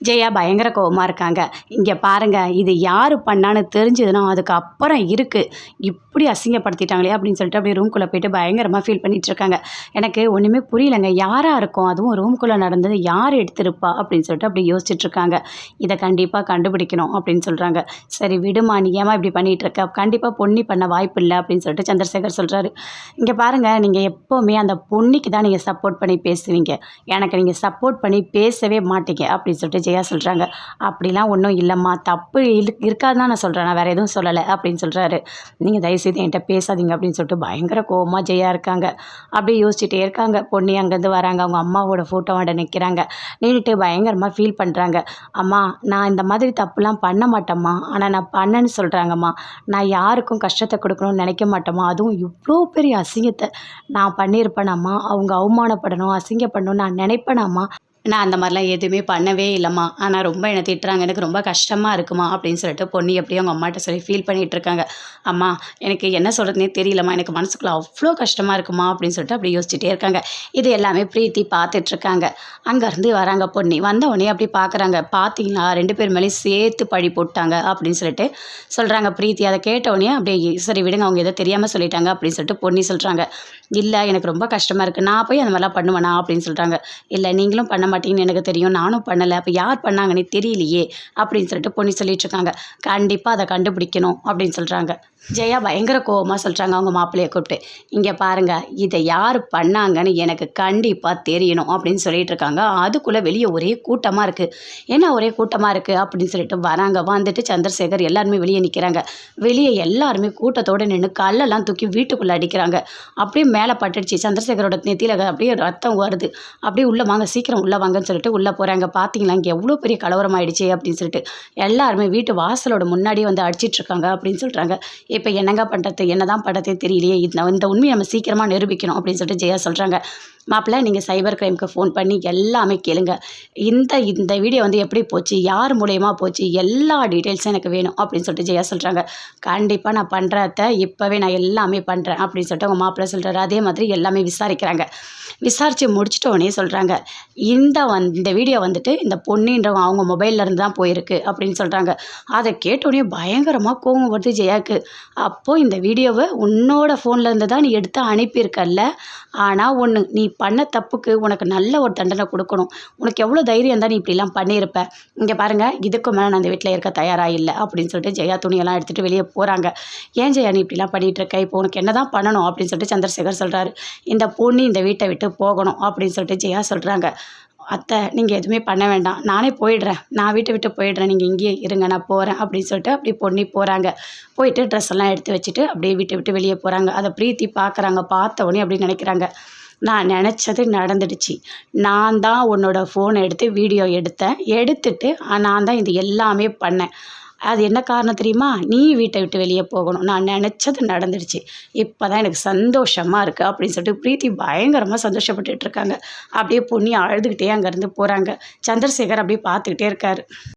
ஜெயா பயங்கர கோவமாக இருக்காங்க. இங்கே பாருங்கள் இது யார் பண்ணான்னு தெரிஞ்சதுன்னா அதுக்கு அப்புறம் இருக்குது இப்படி அசிங்கப்படுத்திட்டாங்களே அப்படின்னு சொல்லிட்டு அப்படியே ரூம்குள்ளே போயிட்டு பயங்கரமாக ஃபீல் பண்ணிகிட்ருக்காங்க இருக்காங்க. எனக்கு ஒன்றுமே புரியலைங்க. யாராக இருக்கும்? அதுவும் ரூம்குள்ளே நடந்தது யார் எடுத்திருப்பா? அப்படின்னு சொல்லிட்டு அப்படி யோசிச்சுட்ருக்காங்க இதை கண்டிப்பாக கண்டுபிடிக்கணும் அப்படின்னு சொல்கிறாங்க சரி விடுமா நீ ஏமா இப்படி பண்ணிகிட்ருக்க கண்டிப்பாக பொன்னி பண்ண வாய்ப்பு இல்லை அப்படின்னு சொல்லிட்டு சந்திரசேகர் சொல்கிறாரு இங்கே பாருங்கள் நீங்கள் எப்போவுமே அந்த பொன்னிக்கு தான் நீங்கள் சப்போர்ட் பண்ணி பேசுவீங்க. எனக்கு நீங்கள் சப்போர்ட் பண்ணி பேசவே மாட்டீங்க அப்படின்னு சொல்லிட்டு ஜெயா சொல்கிறாங்க அப்படிலாம் ஒன்றும் இல்லைம்மா. தப்பு இரு இருக்காதுதான் நான் சொல்கிறேன் நான் வேறு எதுவும் சொல்லலை. அப்படின்னு சொல்கிறாரு நீங்கள் தயவுசெய்து என்கிட்ட பேசாதீங்க. அப்படின்னு சொல்லிட்டு பயங்கர கோபமாக ஜெயா இருக்காங்க. அப்படியே யோசிச்சுட்டே இருக்காங்க. பொண்ணு அங்கேருந்து வராங்க. அவங்க அம்மாவோட ஃபோட்டோ வாண்ட நிற்கிறாங்க நின்றுட்டு பயங்கரமாக ஃபீல் பண்ணுறாங்க அம்மா நான் இந்த மாதிரி தப்புலாம் பண்ண மாட்டேம்மா. ஆனால் நான் பண்ணேன்னு சொல்கிறாங்கம்மா நான் யாருக்கும் கஷ்டத்தை கொடுக்கணும்னு நினைக்க மாட்டேம்மா. அதுவும் இவ்வளோ பெரிய அசிங்கத்தை நான் பண்ணியிருப்பேனாம்மா. அவங்க அவமானப்படணும் அசிங்கப்படணும் நான் நினைப்பேனாம்மா. நான் அந்த மாதிரிலாம் எதுவுமே பண்ணவே இல்லைம்மா. ஆனால் ரொம்ப என்னை திட்டுறாங்க. எனக்கு ரொம்ப கஷ்டமாக இருக்குமா? அப்படின்னு சொல்லிட்டு பொண்ணு எப்படியும் அவங்க அம்மாட்ட சொல்லி ஃபீல் பண்ணிகிட்டு இருக்காங்க. அம்மா எனக்கு என்ன சொல்கிறதுனே தெரியலம்மா. எனக்கு மனசுக்குள்ள அவ்வளோ கஷ்டமாக இருக்குமா? அப்படின்னு சொல்லிட்டு அப்படி யோசிச்சுட்டே இருக்காங்க. இது எல்லாமே பிரீத்தி பார்த்துட்ருக்காங்க அங்கேருந்து வராங்க பொண்ணி. வந்த உடனே அப்படி பார்க்குறாங்க பார்த்தீங்களா ரெண்டு பேர் மேலேயும் சேர்த்து பழி போட்டாங்க. அப்படின்னு சொல்லிட்டு சொல்கிறாங்க பிரீத்தி. அதை கேட்ட உடனே அப்படியே சரி விடுங்க. அவங்க எதை தெரியாமல் சொல்லிட்டாங்க. அப்படின்னு சொல்லிட்டு பொண்ணி சொல்கிறாங்க இல்லை எனக்கு ரொம்ப கஷ்டமாக இருக்குது நான் போய் அந்த மாதிரிலாம் பண்ணுவேனா? அப்படின்னு சொல்கிறாங்க இல்லை நீங்களும் பண்ண மாட்டீங்கன்னு எனக்கு தெரியும். நானும் பண்ணலை. அப்போ யார் பண்ணாங்கன்னே தெரியலையே அப்படின்னு சொல்லிட்டு பொண்ணு சொல்லிட்டு இருக்காங்க. கண்டிப்பாக அதை கண்டுபிடிக்கணும் அப்படின்னு சொல்கிறாங்க ஜெயா பயங்கர கோவமாக சொல்கிறாங்க அவங்க மாப்பிள்ளையை கூப்பிட்டு. இங்கே பாருங்கள் இதை யார் பண்ணாங்கன்னு எனக்கு கண்டிப்பாக தெரியணும் அப்படின்னு சொல்லிட்டு இருக்காங்க. அதுக்குள்ளே வெளியே ஒரே கூட்டமாக இருக்குது என்ன ஒரே கூட்டமாக இருக்குது அப்படின்னு சொல்லிட்டு வராங்க. வந்துட்டு சந்திரசேகர் எல்லாருமே வெளியே நிற்கிறாங்க வெளியே எல்லாருமே கூட்டத்தோடு நின்று கல்லெல்லாம் தூக்கி வீட்டுக்குள்ளே அடிக்கிறாங்க. அப்படியே மேலே பட்டுடுச்சு. சந்திரசேகரோட நெத்தியில் அப்படியே ரத்தம் வருது. அப்படியே உள்ளே வாங்க. சீக்கிரம் உள்ளே வாங்கன்னு சொல்லிட்டு உள்ளே போகிறாங்க பார்த்தீங்களா இங்கே எவ்வளோ பெரிய கலவரம் ஆயிடுச்சு அப்படின்னு சொல்லிட்டு எல்லாருமே வீட்டு வாசலோட முன்னாடியே வந்து அடிச்சிட்ருக்காங்க அப்படின்னு சொல்கிறாங்க இப்போ என்னங்க பண்ணுறது என்ன தான் பண்ணுறதே தெரியலையே இந்த இந்த உண்மையை நம்ம சீக்கிரமாக நிரூபிக்கணும் அப்படின்னு சொல்லிட்டு ஜெயா சொல்கிறாங்க மாப்பிள்ளை நீங்கள் சைபர் கிரைமுக்கு ஃபோன் பண்ணி எல்லாமே கேளுங்க. இந்த இந்த வீடியோ வந்து எப்படி போச்சு? யார் மூலயமா போச்சு? எல்லா டீட்டெயில்ஸும் எனக்கு வேணும் அப்படின்னு சொல்லிட்டு ஜெயா சொல்கிறாங்க கண்டிப்பாக நான் பண்ணுறத இப்போவே நான் எல்லாமே பண்ணுறேன் அப்படின்னு சொல்லிட்டு அவங்க மாப்பிள்ளை சொல்கிறாரு அதே மாதிரி எல்லாமே விசாரிக்கிறாங்க. விசாரித்து முடிச்சிட்டோடனே சொல்கிறாங்க இந்த வந் இந்த வீடியோ வந்துட்டு இந்த பொண்ணுன்றவங்க அவங்க மொபைல்ல இருந்து தான் போயிருக்கு அப்படின்னு சொல்கிறாங்க அதை கேட்டோடனே பயங்கரமாக கோவம் வருது ஜெயாக்கு. அப்போது இந்த வீடியோவை உன்னோட ஃபோன்லேருந்து தான் நீ எடுத்து அனுப்பியிருக்கல்ல. ஆனால் ஒன்று நீ பண்ண தப்புக்கு உனக்கு நல்ல ஒரு தண்டனை கொடுக்கணும். உனக்கு எவ்வளோ தைரியம் இருந்தால் நீ இப்படிலாம் பண்ணியிருப்ப. இங்கே பாருங்கள் இதுக்கு மேலே நான் அந்த வீட்டில் இருக்க தயாராக இல்லை அப்படின்னு சொல்லிட்டு ஜெயா துணியெல்லாம் எடுத்துகிட்டு வெளியே போகிறாங்க ஏன் ஜெயா நீ இப்படிலாம் பண்ணிகிட்டு இருக்க? இப்போ உனக்கு என்ன தான் பண்ணணும் அப்படின்னு சொல்லிட்டு சந்திரசேகர் சொல்கிறாரு இந்த பொண்ணு இந்த வீட்டை விட்டு போகணும் அப்படின்னு சொல்லிட்டு ஜெயா சொல்கிறாங்க அத்தை நீங்கள் எதுவுமே பண்ண வேண்டாம். நானே போயிடுறேன். நான் வீட்டை விட்டு போயிடுறேன். நீங்கள் இங்கேயே இருங்க. நான் போகிறேன் அப்படின்னு சொல்லிட்டு அப்படி பொண்ணி போகிறாங்க போயிட்டு ட்ரெஸ் எல்லாம் எடுத்து வச்சுட்டு அப்படியே வீட்டை விட்டு வெளியே போகிறாங்க அதை பிரீத்தி பார்க்குறாங்க. பார்த்த உடனே அப்படி நினைக்கிறாங்க. நான் நினச்சது நடந்துடுச்சு. நான் தான் உன்னோட ஃபோனை எடுத்து வீடியோ எடுத்தேன். எடுத்துட்டு நான் தான் இது எல்லாமே பண்ணேன். அது என்ன காரணம் தெரியுமா? நீ வீட்டை விட்டு வெளியே போகணும். நான் நினச்சது நடந்துடுச்சு. இப்போ தான் எனக்கு சந்தோஷமாக இருக்குது அப்படின்னு சொல்லிட்டு பிரீத்தி பயங்கரமாக சந்தோஷப்பட்டுட்டு இருக்காங்க. அப்படியே பொண்ணி அழுதுகிட்டே அங்கேருந்து போகிறாங்க சந்திரசேகர் அப்படியே பார்த்துக்கிட்டே இருக்காரு.